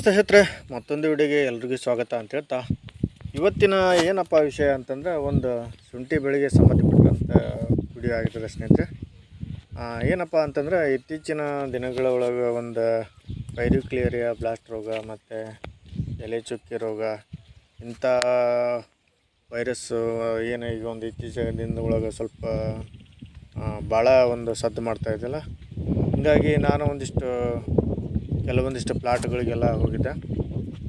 ನಮಸ್ತೆ ಮತ್ತೊಂದು ವಿಡಿಯೋಗೆ ಎಲ್ರಿಗೂ ಸ್ವಾಗತ ಅಂತ ಹೇಳ್ತಾ, ಇವತ್ತಿನ ಏನಪ್ಪ ವಿಷಯ ಅಂತಂದರೆ ಒಂದು ಶುಂಠಿ ಬೆಳೆಗೆ ಸಂಬಂಧಪಟ್ಟಂಥ ವಿಡಿಯೋ ಆಗಿರ್ತದೆ ಸ್ನೇಹಿತರೆ. ಏನಪ್ಪ ಅಂತಂದರೆ ಇತ್ತೀಚಿನ ದಿನಗಳ ಒಳಗೆ ಒಂದು ಪೈರಿಕ್ಲೇರಿಯಾ ಬ್ಲಾಸ್ಟ್ ರೋಗ ಮತ್ತು ಎಲೆ ಚುಕ್ಕಿ ರೋಗ, ಇಂಥ ವೈರಸ್ಸು ಏನು ಈಗ ಒಂದು ಇತ್ತೀಚಿನ ದಿನದೊಳಗೆ ಸ್ವಲ್ಪ ಭಾಳ ಒಂದು ಸದ್ದು ಮಾಡ್ತಾ ಇದ್ದಲ್ಲ ಹೀಗಾಗಿ ನಾನು ಒಂದಿಷ್ಟು ಕೆಲವೊಂದಿಷ್ಟು ಪ್ಲಾಟ್ಗಳಿಗೆಲ್ಲ ಹೋಗಿದ್ದೆ.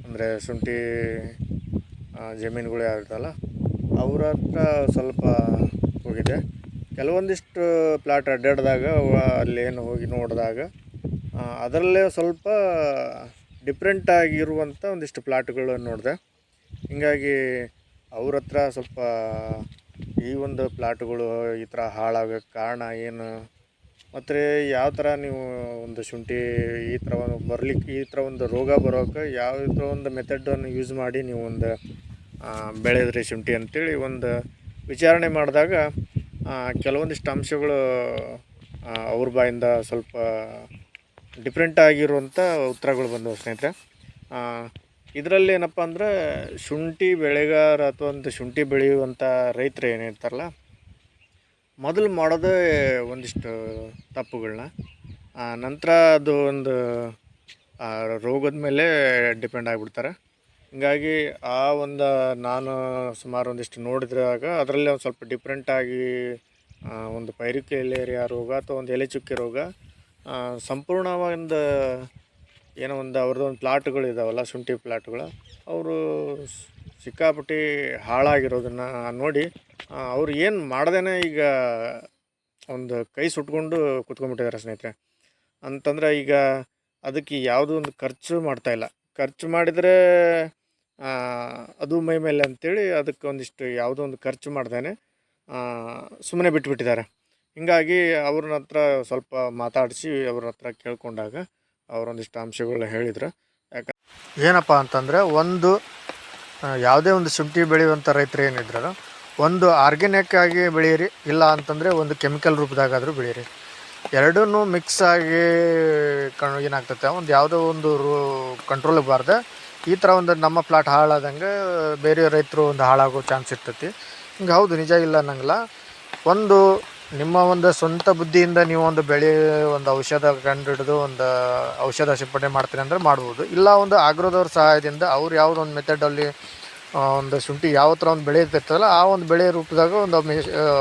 ಅಂದರೆ ಶುಂಠಿ ಜಮೀನುಗಳು ಯಾರಿರ್ತಲ್ಲ ಅವ್ರ ಹತ್ರ ಸ್ವಲ್ಪ ಹೋಗಿದ್ದೆ. ಕೆಲವೊಂದಿಷ್ಟು ಪ್ಲಾಟ್ ಅಡ್ಡಾಡಿದಾಗ ಅಲ್ಲೇನು ಹೋಗಿ ನೋಡಿದಾಗ ಅದರಲ್ಲೇ ಸ್ವಲ್ಪ ಡಿಫ್ರೆಂಟ್ ಆಗಿರುವಂಥ ಒಂದಿಷ್ಟು ಪ್ಲಾಟ್ಗಳು ನೋಡಿದೆ. ಹೀಗಾಗಿ ಅವ್ರ ಹತ್ರ ಸ್ವಲ್ಪ ಈ ಒಂದು ಪ್ಲಾಟ್ಗಳು ಈ ಥರ ಹಾಳಾಗೋಕ್ಕೆ ಕಾರಣ ಏನು? ಮತ್ತು ಯಾವ ಥರ ನೀವು ಒಂದು ಶುಂಠಿ ಈ ಥರ ಬರ್ಲಿಕ್ಕೆ ಈ ಥರ ಒಂದು ರೋಗ ಬರೋಕೆ ಯಾವ ಥರ ಒಂದು ಮೆಥಡನ್ನು ಯೂಸ್ ಮಾಡಿ ನೀವು ಒಂದು ಬೆಳೆದ್ರಿ ಶುಂಠಿ ಅಂತೇಳಿ ಒಂದು ವಿಚಾರಣೆ ಮಾಡಿದಾಗ ಕೆಲವೊಂದಿಷ್ಟು ಅಂಶಗಳು ಅವ್ರ ಬಾಯಿಂದ ಸ್ವಲ್ಪ ಡಿಫ್ರೆಂಟ್ ಆಗಿರುವಂಥ ಉತ್ತರಗಳು ಬಂದವು ಸ್ನೇಹಿತರೆ. ಇದರಲ್ಲಿ ಏನಪ್ಪ ಅಂದರೆ ಶುಂಠಿ ಬೆಳೆಗಾರ ಅಥವಾ ಒಂದು ಶುಂಠಿ ಬೆಳೆಯುವಂಥ ರೈತರು ಏನಿರ್ತಾರಲ್ಲ ಮೊದಲು ಮಾಡೋದೇ ಒಂದಿಷ್ಟು ತಪ್ಪುಗಳನ್ನ ನಂತರ ಅದು ಒಂದು ರೋಗದ ಮೇಲೆ ಡಿಪೆಂಡ್ ಆಗಿಬಿಡ್ತಾರೆ. ಹೀಗಾಗಿ ಆ ಒಂದು, ನಾನು ಸುಮಾರು ಒಂದಿಷ್ಟು ನೋಡಿದಾಗ ಅದರಲ್ಲಿ ಒಂದು ಸ್ವಲ್ಪ ಡಿಫ್ರೆಂಟಾಗಿ ಒಂದು ಪೈರಿಕೇಲೇರಿಯಾ ರೋಗ ಅಥವಾ ಒಂದು ಎಲೆ ಚುಕ್ಕೆ ರೋಗ ಸಂಪೂರ್ಣವಾಗಿ ಸಂಪೂರ್ಣ ಒಂದು ಏನೋ ಒಂದು ಅವ್ರದ್ದು ಒಂದು ಪ್ಲಾಟ್ಗಳು ಇದಾವಲ್ಲ ಶುಂಠಿ ಪ್ಲಾಟ್ಗಳು, ಅವರು ಸಿಕ್ಕಾಪಟ್ಟಿ ಹಾಳಾಗಿರೋದನ್ನು ನೋಡಿ ಅವ್ರು ಏನು ಮಾಡ್ದೇ ಈಗ ಒಂದು ಕೈ ಸುಟ್ಕೊಂಡು ಕುತ್ಕೊಂಡ್ಬಿಟ್ಟಿದ್ದಾರೆ ಸ್ನೇಹಿತರೆ. ಅಂತಂದರೆ ಈಗ ಅದಕ್ಕೆ ಯಾವುದೋ ಒಂದು ಖರ್ಚು ಮಾಡ್ತಾಯಿಲ್ಲ ಖರ್ಚು ಮಾಡಿದರೆ ಅದು ಮೈ ಮೇಲೆ ಅಂತೇಳಿ ಅದಕ್ಕೆ ಒಂದಿಷ್ಟು ಯಾವುದೋ ಒಂದು ಖರ್ಚು ಮಾಡ್ದೇನೆ ಸುಮ್ಮನೆ ಬಿಟ್ಬಿಟ್ಟಿದ್ದಾರೆ. ಹೀಗಾಗಿ ಅವ್ರನ್ನ ಹತ್ರ ಸ್ವಲ್ಪ ಮಾತಾಡಿಸಿ ಅವ್ರ ಹತ್ರ ಕೇಳ್ಕೊಂಡಾಗ ಅವರೊಂದಿಷ್ಟು ಅಂಶಗಳನ್ನ ಹೇಳಿದ್ರು. ಯಾಕಂದ್ರೆ ಏನಪ್ಪ ಅಂತಂದರೆ ಒಂದು ಯಾವುದೇ ಒಂದು ಶುಂಠಿ ಬೆಳೆಯುವಂಥ ರೈತರು ಏನಿದ್ರಲ್ಲ, ಒಂದು ಆರ್ಗ್ಯಾನಿಕ್ ಆಗಿ ಬೆಳೆಯಿರಿ, ಇಲ್ಲ ಅಂತಂದರೆ ಒಂದು ಕೆಮಿಕಲ್ ರೂಪದಾಗಾದರೂ ಬೆಳೆಯಿರಿ. ಎರಡೂ ಮಿಕ್ಸ್ ಆಗಿ ಕಣ್, ಏನಾಗ್ತೈತೆ, ಒಂದು ಯಾವುದೋ ಒಂದು ರೂ ಕಂಟ್ರೋಲ್ ಬಾರ್ದೆ ಈ ಥರ ಒಂದು ನಮ್ಮ ಪ್ಲಾಟ್ ಹಾಳಾದಂಗೆ ಬೇರೆ ರೈತರು ಒಂದು ಹಾಳಾಗೋ ಚಾನ್ಸ್ ಇರ್ತೈತಿ. ಹಿಂಗೆ ಹೌದು, ನಿಜ ಇಲ್ಲ ಅನ್ನಂಗಿಲ್ಲ. ಒಂದು ನಿಮ್ಮ ಒಂದು ಸ್ವಂತ ಬುದ್ಧಿಯಿಂದ ನೀವು ಒಂದು ಬೆಳೆ, ಒಂದು ಔಷಧ ಕಂಡು ಹಿಡಿದು ಒಂದು ಔಷಧ ಸಿಂಪಡಣೆ ಮಾಡ್ತೀನಿ ಅಂದರೆ ಮಾಡ್ಬೋದು. ಇಲ್ಲ, ಒಂದು ಆಗ್ರೋದವ್ರ ಸಹಾಯದಿಂದ ಅವ್ರು ಯಾವುದೋ ಒಂದು ಮೆಥಡಲ್ಲಿ ಒಂದು ಶುಂಠಿ ಯಾವ ಥರ ಒಂದು ಬೆಳೆ ಇರ್ತಿರ್ತಲ್ಲ ಆ ಒಂದು ಬೆಳೆ ರೂಪದಾಗ ಒಂದು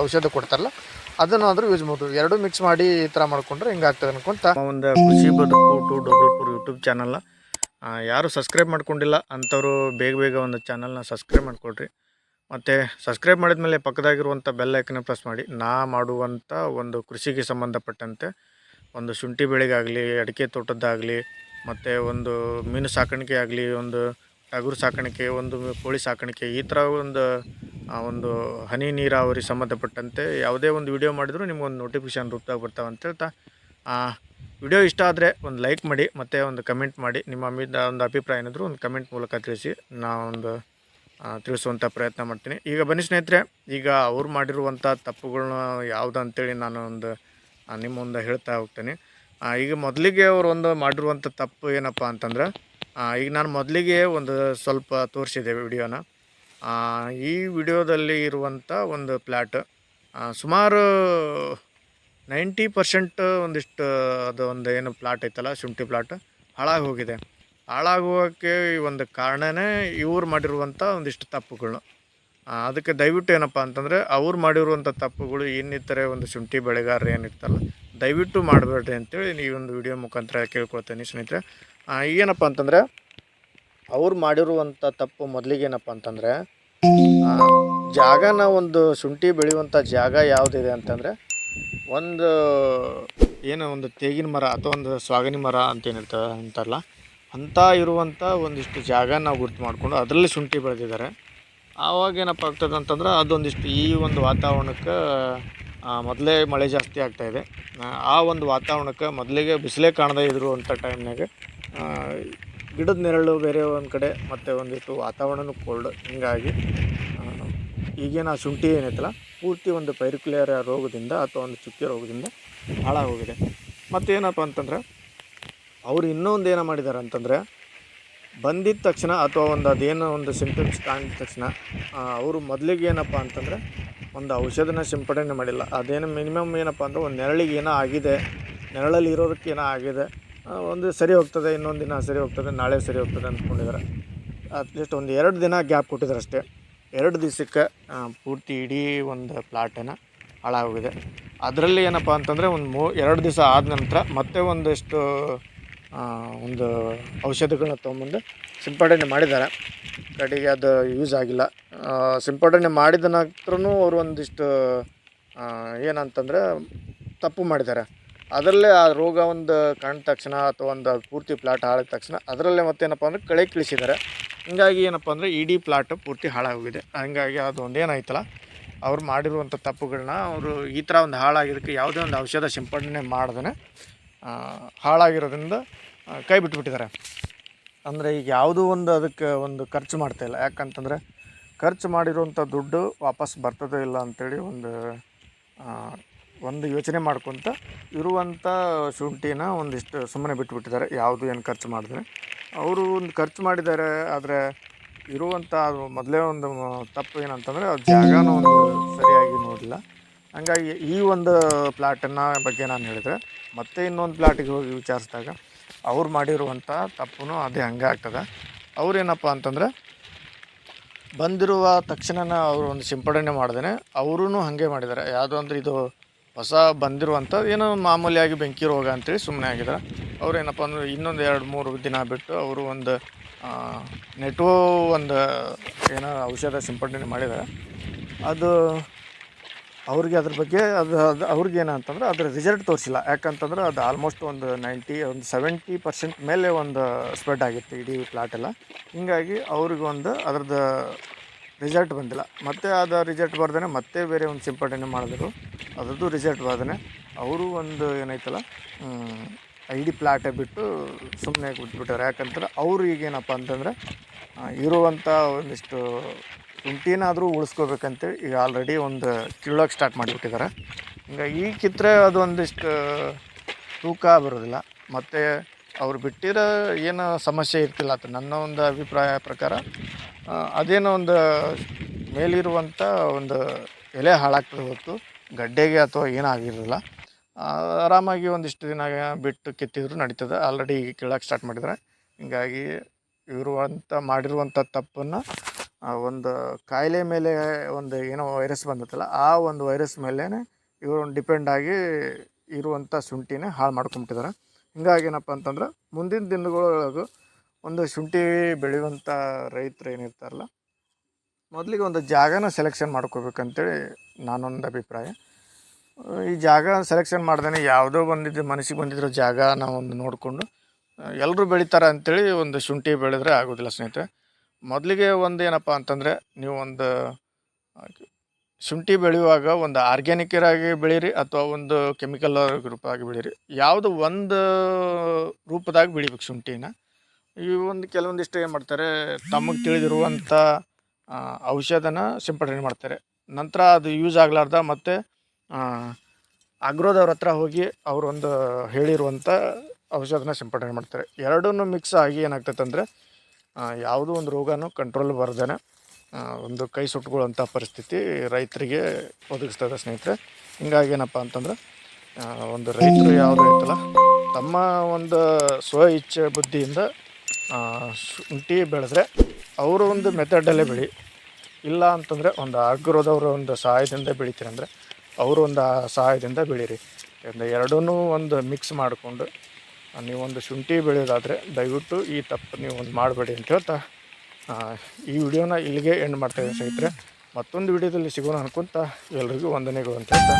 ಔಷಧ ಕೊಡ್ತಾರಲ್ಲ, ಅದನ್ನಾದರೂ ಯೂಸ್ ಮಾಡ್ಬೋದು. ಎರಡೂ ಮಿಕ್ಸ್ ಮಾಡಿ ಈ ಥರ ಮಾಡ್ಕೊಂಡ್ರೆ ಹಿಂಗಾಗ್ತದೆ ಅನ್ಕೊಂತ. ಒಂದು ಕೃಷಿ ಬದುಕು ಟು ಡಬಲ್ಪುರ್ ಯೂಟ್ಯೂಬ್ ಚಾನಲ್ನ ಯಾರು ಸಬ್ಸ್ಕ್ರೈಬ್ ಮಾಡ್ಕೊಂಡಿಲ್ಲ ಅಂಥವ್ರು ಬೇಗ ಬೇಗ ಒಂದು ಚಾನಲ್ನ ಸಬ್ಸ್ಕ್ರೈಬ್ ಮಾಡ್ಕೊಳ್ರಿ. ಮತ್ತು ಸಬ್ಸ್ಕ್ರೈಬ್ ಮಾಡಿದ ಮೇಲೆ ಪಕ್ಕದಾಗಿರುವಂಥ ಬೆಲ್ ಪ್ರೆಸ್ ಮಾಡಿ. ನಾ ಮಾಡುವಂಥ ಒಂದು ಕೃಷಿಗೆ ಸಂಬಂಧಪಟ್ಟಂತೆ ಒಂದು ಶುಂಠಿ ಬೆಳೆಗಾಗಲಿ, ಅಡಿಕೆ ತೋಟದ್ದಾಗಲಿ, ಮತ್ತು ಒಂದು ಮೀನು ಸಾಕಾಣಿಕೆ ಆಗಲಿ, ಒಂದು ಟಗರು ಸಾಕಾಣಿಕೆ, ಒಂದು ಕೋಳಿ ಸಾಕಾಣಿಕೆ, ಈ ಥರ ಒಂದು ಒಂದು ಹನಿ ನೀರಾವರಿ ಸಂಬಂಧಪಟ್ಟಂತೆ ಯಾವುದೇ ಒಂದು ವಿಡಿಯೋ ಮಾಡಿದರೂ ನಿಮ್ಗೊಂದು ನೋಟಿಫಿಕೇಶನ್ ರೂಪದಾಗ ಬರ್ತಾವೆ ಅಂತ ಹೇಳ್ತಾ ವಿಡಿಯೋ ಇಷ್ಟ ಆದರೆ ಒಂದು ಲೈಕ್ ಮಾಡಿ, ಮತ್ತು ಒಂದು ಕಮೆಂಟ್ ಮಾಡಿ. ನಿಮ್ಮ ಮೀದ ಒಂದು ಅಭಿಪ್ರಾಯ ಏನಿದ್ರು ಒಂದು ಕಮೆಂಟ್ ಮೂಲಕ ತಿಳಿಸಿ, ನಾವೊಂದು ತಿಳಿಸುವಂಥ ಪ್ರಯತ್ನ ಮಾಡ್ತೀನಿ. ಈಗ ಬನ್ನಿ ಸ್ನೇಹಿತರೆ, ಈಗ ಅವ್ರು ಮಾಡಿರುವಂಥ ತಪ್ಪುಗಳನ್ನ ಯಾವುದು ಅಂತೇಳಿ ನಾನು ಒಂದು ನಿಮ್ಮ ಮುಂದೆ ಹೇಳ್ತಾ ಹೋಗ್ತೀನಿ. ಈಗ ಮೊದಲಿಗೆ ಅವರು ಒಂದು ಮಾಡಿರುವಂಥ ತಪ್ಪು ಏನಪ್ಪ ಅಂತಂದ್ರೆ ಈಗ ನಾನು ಮೊದಲಿಗೆ ಒಂದು ಸ್ವಲ್ಪ ತೋರಿಸಿದೆ ವಿಡಿಯೋನ. ಈ ವಿಡಿಯೋದಲ್ಲಿ ಇರುವಂಥ ಒಂದು ಪ್ಲ್ಯಾಟ್ ಸುಮಾರು ನೈಂಟಿ ಪರ್ಸೆಂಟ್ ಒಂದಿಷ್ಟು, ಅದು ಒಂದು ಏನು ಪ್ಲಾಟ್ ಐತಲ್ಲ, ಶುಂಠಿ ಪ್ಲಾಟ್, ಹಾಳಾಗಿ ಹೋಗಿದೆ. ಹಾಳಾಗುವಕ್ಕೆ ಈ ಒಂದು ಕಾರಣನೇ ಇವ್ರು ಮಾಡಿರುವಂಥ ಒಂದಿಷ್ಟು ತಪ್ಪುಗಳು. ಅದಕ್ಕೆ ದಯವಿಟ್ಟು ಏನಪ್ಪ ಅಂತಂದರೆ ಅವ್ರು ಮಾಡಿರುವಂಥ ತಪ್ಪುಗಳು ಇನ್ನಿತರೆ ಒಂದು ಶುಂಠಿ ಬೆಳೆಗಾರರು ಏನಿರ್ತಲ್ಲ ದಯವಿಟ್ಟು ಮಾಡಬೇಡ್ರಿ ಅಂತೇಳಿ ಈ ಒಂದು ವಿಡಿಯೋ ಮುಖಾಂತರ ಕೇಳ್ಕೊಳ್ತೇನೆ ಸ್ನೇಹಿತರೆ. ಏನಪ್ಪ ಅಂತಂದರೆ ಅವ್ರು ಮಾಡಿರುವಂಥ ತಪ್ಪು ಮೊದಲಿಗೆ ಏನಪ್ಪ ಅಂತಂದರೆ ಜಾಗನ ಒಂದು ಶುಂಠಿ ಬೆಳೆಯುವಂಥ ಜಾಗ ಯಾವುದಿದೆ ಅಂತಂದರೆ ಒಂದು, ಏನು ಒಂದು ತೇಗಿನ ಮರ ಅಥವಾ ಒಂದು ಸ್ವಾಗನಿ ಮರ ಅಂತ ಏನಿರ್ತವೆ ಅಂತಾರಲ್ಲ ಅಂಥ ಇರುವಂಥ ಒಂದಿಷ್ಟು ಜಾಗ ನಾವು ಗುರ್ತು ಮಾಡಿಕೊಂಡು ಅದರಲ್ಲಿ ಶುಂಠಿ ಬೆಳೆದಿದ್ದಾರೆ. ಆವಾಗ ಏನಪ್ಪ ಆಗ್ತದೆ ಅಂತಂದ್ರೆ ಅದೊಂದಿಷ್ಟು ಈ ಒಂದು ವಾತಾವರಣಕ್ಕೆ ಮೊದಲೇ ಮಳೆ ಜಾಸ್ತಿ ಆಗ್ತಾಯಿದೆ ಆ ಒಂದು ವಾತಾವರಣಕ್ಕೆ ಮೊದಲಿಗೆ ಬಿಸಿಲೇ ಕಾಣದೇ ಅಂಥ ಟೈಮ್ನಾಗ ಗಿಡದ ನೆರಳು ಬೇರೆ ಒಂದು ಕಡೆ ಮತ್ತು ಒಂದಿಷ್ಟು ವಾತಾವರಣನೂ ಕೋಲ್ಡ್. ಹಿಂಗಾಗಿ ಈಗೇನ ಶುಂಠಿ ಏನೈತಲ್ಲ ಪೂರ್ತಿ ಒಂದು ಪೈರುಕ್ಲೇರ ರೋಗದಿಂದ ಅಥವಾ ಒಂದು ಚುಕ್ಕೆ ರೋಗದಿಂದ ಹಾಳಾಗೋಗಿದೆ. ಮತ್ತೇನಪ್ಪ ಅಂತಂದ್ರೆ ಅವ್ರು ಇನ್ನೊಂದು ಏನೋ ಮಾಡಿದ್ದಾರೆ ಅಂತಂದರೆ ಬಂದಿದ್ದ ತಕ್ಷಣ ಅಥವಾ ಒಂದು ಅದೇನೋ ಒಂದು ಸಿಂಪ್ಟಮ್ಸ್ ಕಾಣಿದ ತಕ್ಷಣ ಅವರು ಮೊದಲಿಗೆ ಏನಪ್ಪ ಅಂತಂದರೆ, ಒಂದು ಔಷಧನ ಸಿಂಪಡಣೆ ಮಾಡಿಲ್ಲ. ಅದೇನು ಮಿನಿಮಮ್ ಏನಪ್ಪ ಅಂದ್ರೆ ಒಂದು ನೆರಳಿಗೆ ಏನೋ ಆಗಿದೆ, ನೆರಳಲ್ಲಿ ಇರೋದಕ್ಕೆ ಏನೋ ಆಗಿದೆ ಒಂದು ಸರಿ ಹೋಗ್ತದೆ, ಇನ್ನೊಂದು ದಿನ ಸರಿ ಹೋಗ್ತದೆ, ನಾಳೆ ಸರಿ ಹೋಗ್ತದೆ ಅಂದ್ಕೊಂಡಿದ್ದಾರೆ ಅಟ್ಲೀಸ್ಟ್ ಒಂದು ಎರಡು ದಿನ ಗ್ಯಾಪ್ ಕೊಟ್ಟಿದ್ದಾರೆ ಅಷ್ಟೇ. ಎರಡು ದಿವಸಕ್ಕೆ ಪೂರ್ತಿ ಇಡೀ ಒಂದು ಪ್ಲಾಟನ್ನು ಹಾಳಾಗೋಗಿದೆ. ಅದರಲ್ಲಿ ಏನಪ್ಪ ಅಂತಂದರೆ ಒಂದು ಮೂ, ಎರಡು ದಿವಸ ಆದ ನಂತರ ಮತ್ತೆ ಒಂದಿಷ್ಟು ಒಂದು ಔಷಧಿಗಳನ್ನ ತೊಗೊಂಬಂದು ಸಿಂಪಡಣೆ ಮಾಡಿದ್ದಾರೆ. ಕಡೆಗೆ ಅದು ಯೂಸ್ ಆಗಿಲ್ಲ. ಸಿಂಪಡಣೆ ಮಾಡಿದ ನಂತರನೂ ಅವರು ಒಂದಿಷ್ಟು ಏನಂತಂದ್ರೆ ತಪ್ಪು ಮಾಡಿದ್ದಾರೆ. ಅದರಲ್ಲೇ ಆ ರೋಗ ಒಂದು ಕಂಡ ತಕ್ಷಣ ಅಥವಾ ಒಂದು ಪೂರ್ತಿ ಪ್ಲಾಟ್ ಹಾಳಾದ ತಕ್ಷಣ ಅದರಲ್ಲೇ ಮತ್ತೇನಪ್ಪ ಅಂದರೆ ಕಳೆ ಕಿಳಿಸಿದ್ದಾರೆ. ಹಿಂಗಾಗಿ ಏನಪ್ಪ ಅಂದರೆ ಇಡೀ ಪ್ಲಾಟ್ ಪೂರ್ತಿ ಹಾಳಾಗೋಗಿದೆ. ಹಂಗಾಗಿ ಅದು ಒಂದೇನಾಯ್ತಲ್ಲ ಅವ್ರು ಮಾಡಿರುವಂಥ ತಪ್ಪುಗಳನ್ನ ಅವರು ಈ ಥರ ಒಂದು ಹಾಳಾಗಿದ್ದಕ್ಕೆ ಯಾವುದೇ ಒಂದು ಔಷಧ ಸಿಂಪಡಣೆ ಮಾಡ್ದೇ ಹಾಳಾಗಿರೋದ್ರಿಂದ ಆ, ಕೈ ಬಿಟ್ಟುಬಿಟ್ಟಿದ್ದಾರೆ ಅಂದರೆ ಈಗ ಯಾವುದೂ ಒಂದು ಅದಕ್ಕೆ ಒಂದು ಖರ್ಚು ಮಾಡ್ತಾಯಿಲ್ಲ ಯಾಕಂತಂದರೆ ಖರ್ಚು ಮಾಡಿರುವಂಥ ದುಡ್ಡು ವಾಪಸ್ ಬರ್ತದೋ ಇಲ್ಲ ಅಂಥೇಳಿ ಒಂದು ಒಂದು ಯೋಚನೆ ಮಾಡ್ಕೊತ ಇರುವಂಥ ಶುಂಠಿನ ಒಂದಿಷ್ಟು ಸುಮ್ಮನೆ ಬಿಟ್ಟುಬಿಟ್ಟಿದ್ದಾರೆ ಯಾವುದು ಏನು ಖರ್ಚು ಮಾಡಿದ್ರೆ. ಅವರು ಒಂದು ಖರ್ಚು ಮಾಡಿದ್ದಾರೆ ಆದರೆ ಇರುವಂಥ ಮೊದಲೇ ಒಂದು ತಪ್ಪು ಏನಂತಂದರೆ ಅದು ಜಾಗನೂ ಒಂದು ಸರಿಯಾಗಿ ನೋಡಿಲ್ಲ ಹಂಗಾಗಿ ಈ ಒಂದು ಪ್ಲಾಟನ್ನ ಬಗ್ಗೆ ನಾನು ಹೇಳಿದ್ರೆ ಮತ್ತೆ ಇನ್ನೊಂದು ಪ್ಲಾಟಿಗೆ ಹೋಗಿ ವಿಚಾರಿಸಿದಾಗ ಅವ್ರು ಮಾಡಿರುವಂಥ ತಪ್ಪು ಅದೇ ಹಂಗೆ ಆಗ್ತದೆ. ಅವ್ರೇನಪ್ಪ ಅಂತಂದರೆ ಬಂದಿರುವ ತಕ್ಷಣನ ಅವರು ಒಂದು ಸಿಂಪಡಣೆ ಮಾಡ್ದೇನೆ ಅವರೂ ಹಾಗೆ ಮಾಡಿದ್ದಾರೆ. ಯಾವುದು ಅಂದರೆ ಇದು ಹೊಸ ಬಂದಿರುವಂಥದ್ದು ಏನೋ ಮಾಮೂಲಿಯಾಗಿ ಬೆಂಕಿ ರೋಗ ಅಂತೇಳಿ ಸುಮ್ಮನೆ ಆಗಿದ್ದಾರೆ. ಅವ್ರು ಏನಪ್ಪ ಅಂದ್ರೆ ಇನ್ನೊಂದು ಎರಡು ಮೂರು ದಿನ ಬಿಟ್ಟು ಅವರು ಒಂದು ನೆಟ್ವೋ ಒಂದು ಏನೋ ಔಷಧ ಸಿಂಪಡಣೆ ಮಾಡಿದ್ದಾರೆ. ಅದು ಅವ್ರಿಗೆ ಅದ್ರ ಬಗ್ಗೆ ಅದು ಅದು ಅವ್ರಿಗೆ ಏನಂತಂದ್ರೆ ಅದ್ರ ರಿಸಲ್ಟ್ ತೋರಿಸಿಲ್ಲ. ಯಾಕಂತಂದ್ರೆ ಅದು ಆಲ್ಮೋಸ್ಟ್ ಒಂದು ನೈಂಟಿ ಒಂದು ಸೆವೆಂಟಿ ಪರ್ಸೆಂಟ್ ಮೇಲೆ ಒಂದು ಸ್ಪ್ರೆಡ್ ಆಗಿತ್ತು ಇಡೀ ಹಿಂಗಾಗಿ ಅವ್ರಿಗೆ ಒಂದು ಅದ್ರದ್ದು ರಿಸಲ್ಟ್ ಬಂದಿಲ್ಲ. ಮತ್ತೆ ಅದು ರಿಸಲ್ಟ್ ಬರ್ದೇ ಮತ್ತೆ ಬೇರೆ ಒಂದು ಸಿಂಪಡಣೆ ಮಾಡಿದ್ರು. ಅದರದ್ದು ರಿಸಲ್ಟ್ ಬರ್ದೇ ಅವರು ಒಂದು ಏನೈತಲ್ಲ ಇಡೀ ಪ್ಲಾಟೇ ಬಿಟ್ಟು ಸುಮ್ಮನೆ ಬಿಟ್ಬಿಟ್ಟಾರೆ ಯಾಕಂತಂದ್ರೆ ಅವ್ರು ಈಗೇನಪ್ಪ ಅಂತಂದರೆ ಇರುವಂಥ ಒಂದಿಷ್ಟು ಶುಂಠಿನಾದರೂ ಉಳಿಸ್ಕೋಬೇಕಂತೇಳಿ ಈಗ ಆಲ್ರೆಡಿ ಒಂದು ಕೀಳೋಕೆ ಸ್ಟಾರ್ಟ್ ಮಾಡಿಬಿಟ್ಟಿದ್ದಾರೆ. ಹಿಂಗಾಗಿ ಈ ಕಿತ್ತರೆ ಅದು ಒಂದಿಷ್ಟು ತೂಕ ಬರೋದಿಲ್ಲ. ಮತ್ತು ಅವ್ರು ಬಿಟ್ಟಿರೋ ಏನು ಸಮಸ್ಯೆ ಇರ್ತಿಲ್ಲ ಅಂತ ನನ್ನ ಒಂದು ಅಭಿಪ್ರಾಯ ಪ್ರಕಾರ ಅದೇನೋ ಒಂದು ಮೇಲಿರುವಂಥ ಒಂದು ಎಲೆ ಹಾಳಾಗ್ತದೆ ಹೊತ್ತು, ಗಡ್ಡೆಗೆ ಅಥವಾ ಏನಾಗಿರಲಿಲ್ಲ ಆರಾಮಾಗಿ ಒಂದಿಷ್ಟು ದಿನ ಬಿಟ್ಟು ಕಿತ್ತಿದ್ರು ನಡೀತದೆ. ಆಲ್ರೆಡಿ ಈಗ ಕೀಳಕ್ಕೆ ಸ್ಟಾರ್ಟ್ ಮಾಡಿದ್ದಾರೆ. ಹಿಂಗಾಗಿ ಇರುವಂಥ ಮಾಡಿರುವಂಥ ತಪ್ಪನ್ನು ಒಂದು ಕಾಯಿಲೆ ಮೇಲೆ ಒಂದು ಏನೋ ವೈರಸ್ ಬಂದತ್ತಲ್ಲ ಆ ಒಂದು ವೈರಸ್ ಮೇಲೇ ಇವರು ಡಿಪೆಂಡ್ ಆಗಿ ಇರುವಂಥ ಶುಂಠಿನೇ ಹಾಳು ಮಾಡ್ಕೊಂಬಿಟ್ಟಿದ್ದಾರೆ ಹಿಂಗಾಗಿ ಏನಪ್ಪ ಅಂತಂದ್ರೆ ಮುಂದಿನ ದಿನಗಳೊಳಗೆ ಒಂದು ಶುಂಠಿ ಬೆಳೆಯುವಂಥ ರೈತರು ಏನಿರ್ತಾರಲ್ಲ ಮೊದಲಿಗೆ ಒಂದು ಜಾಗನ ಸೆಲೆಕ್ಷನ್ ಮಾಡ್ಕೋಬೇಕಂತೇಳಿ ನಾನೊಂದು ಅಭಿಪ್ರಾಯ. ಆ, ಈ ಜಾಗ ಸೆಲೆಕ್ಷನ್ ಮಾಡ್ದೇ ಯಾವುದೋ ಬಂದಿದ್ದು ಮನಸ್ಸಿಗೆ ಬಂದಿರೋ ಜಾಗ ನಾವು ಒಂದು ನೋಡಿಕೊಂಡು ಎಲ್ಲರೂ ಬೆಳಿತಾರೆ ಅಂಥೇಳಿ ಒಂದು ಶುಂಠಿ ಬೆಳೆದ್ರೆ ಆಗೋದಿಲ್ಲ ಸ್ನೇಹಿತರೆ. ಮೊದಲಿಗೆ ಒಂದು ಏನಪ್ಪ ಅಂತಂದರೆ ನೀವು ಒಂದು ಶುಂಠಿ ಬೆಳೆಯುವಾಗ ಒಂದು ಆರ್ಗ್ಯಾನಿಕ್ ಆಗಿ ಬೆಳೀರಿ ಅಥವಾ ಒಂದು ಕೆಮಿಕಲ್ ರೂಪವಾಗಿ ಬೆಳೀರಿ. ಯಾವುದು ಒಂದು ರೂಪದಾಗ ಬೆಳಿಬೇಕು ಶುಂಠಿನ. ಈ ಒಂದು ಕೆಲವೊಂದಿಷ್ಟು ಏನು ಮಾಡ್ತಾರೆ, ತಮಗೆ ತಿಳಿದಿರುವಂಥ ಔಷಧನ ಸಿಂಪಡಣೆ ಮಾಡ್ತಾರೆ. ನಂತರ ಅದು ಯೂಸ್ ಆಗಲಾರ್ದ ಮತ್ತು ಅಗ್ರೋದವ್ರ ಹತ್ರ ಹೋಗಿ ಅವರೊಂದು ಹೇಳಿರುವಂಥ ಔಷಧನ ಸಿಂಪಡಣೆ ಮಾಡ್ತಾರೆ. ಎರಡೂ ಮಿಕ್ಸ್ ಆಗಿ ಏನಾಗ್ತೈತೆ ಅಂದರೆ ಯಾವುದೋ ಒಂದು ರೋಗನೂ ಕಂಟ್ರೋಲ್ ಬರ್ದೇ ಒಂದು ಕೈ ಸುಟ್ಕೊಳ್ಳುವಂಥ ಪರಿಸ್ಥಿತಿ ರೈತರಿಗೆ ಒದಗಿಸ್ತದೆ ಸ್ನೇಹಿತರೆ. ಹಿಂಗಾಗಿ ಏನಪ್ಪ ಅಂತಂದ್ರೆ ಒಂದು ರೈತರು ಯಾವುದು ಐತಲ್ಲ, ತಮ್ಮ ಒಂದು ಸ್ವ ಇಚ್ಛೆ ಬುದ್ಧಿಯಿಂದ ಶುಂಠಿ ಬೆಳೆದ್ರೆ ಅವರು ಒಂದು ಮೆಥಡಲ್ಲೇ ಬೆಳಿ. ಇಲ್ಲ ಅಂತಂದರೆ ಒಂದು ಆಗ್ರೋದವ್ರ ಒಂದು ಸಹಾಯದಿಂದ ಬೆಳಿತೀರಂದರೆ, ಅವರು ಒಂದು ಸಹಾಯದಿಂದ ಬೆಳೀರಿ. ಒಂದು ಎರಡೂ ಒಂದು ಮಿಕ್ಸ್ ಮಾಡಿಕೊಂಡು ನೀವೊಂದು ಶುಂಠಿ ಬೆಳೆಯೋದಾದರೆ ದಯವಿಟ್ಟು ಈ ತಪ್ಪು ನೀವು ಒಂದು ಮಾಡಬೇಡಿ ಅಂತ ಹೇಳ್ತಾ ಈ ವಿಡಿಯೋನ ಇಲ್ಲಿಗೆ ಎಂಡ್ ಮಾಡ್ತಾಯಿದ್ದೀನಿ ಸ್ನೇಹಿತರೆ. ಮತ್ತೊಂದು ವಿಡಿಯೋದಲ್ಲಿ ಸಿಗೋಣ ಅನ್ಕೊಂತ ಎಲ್ರಿಗೂ ವಂದನೆಗಳು ಅಂತ ಹೇಳ್ತಾ.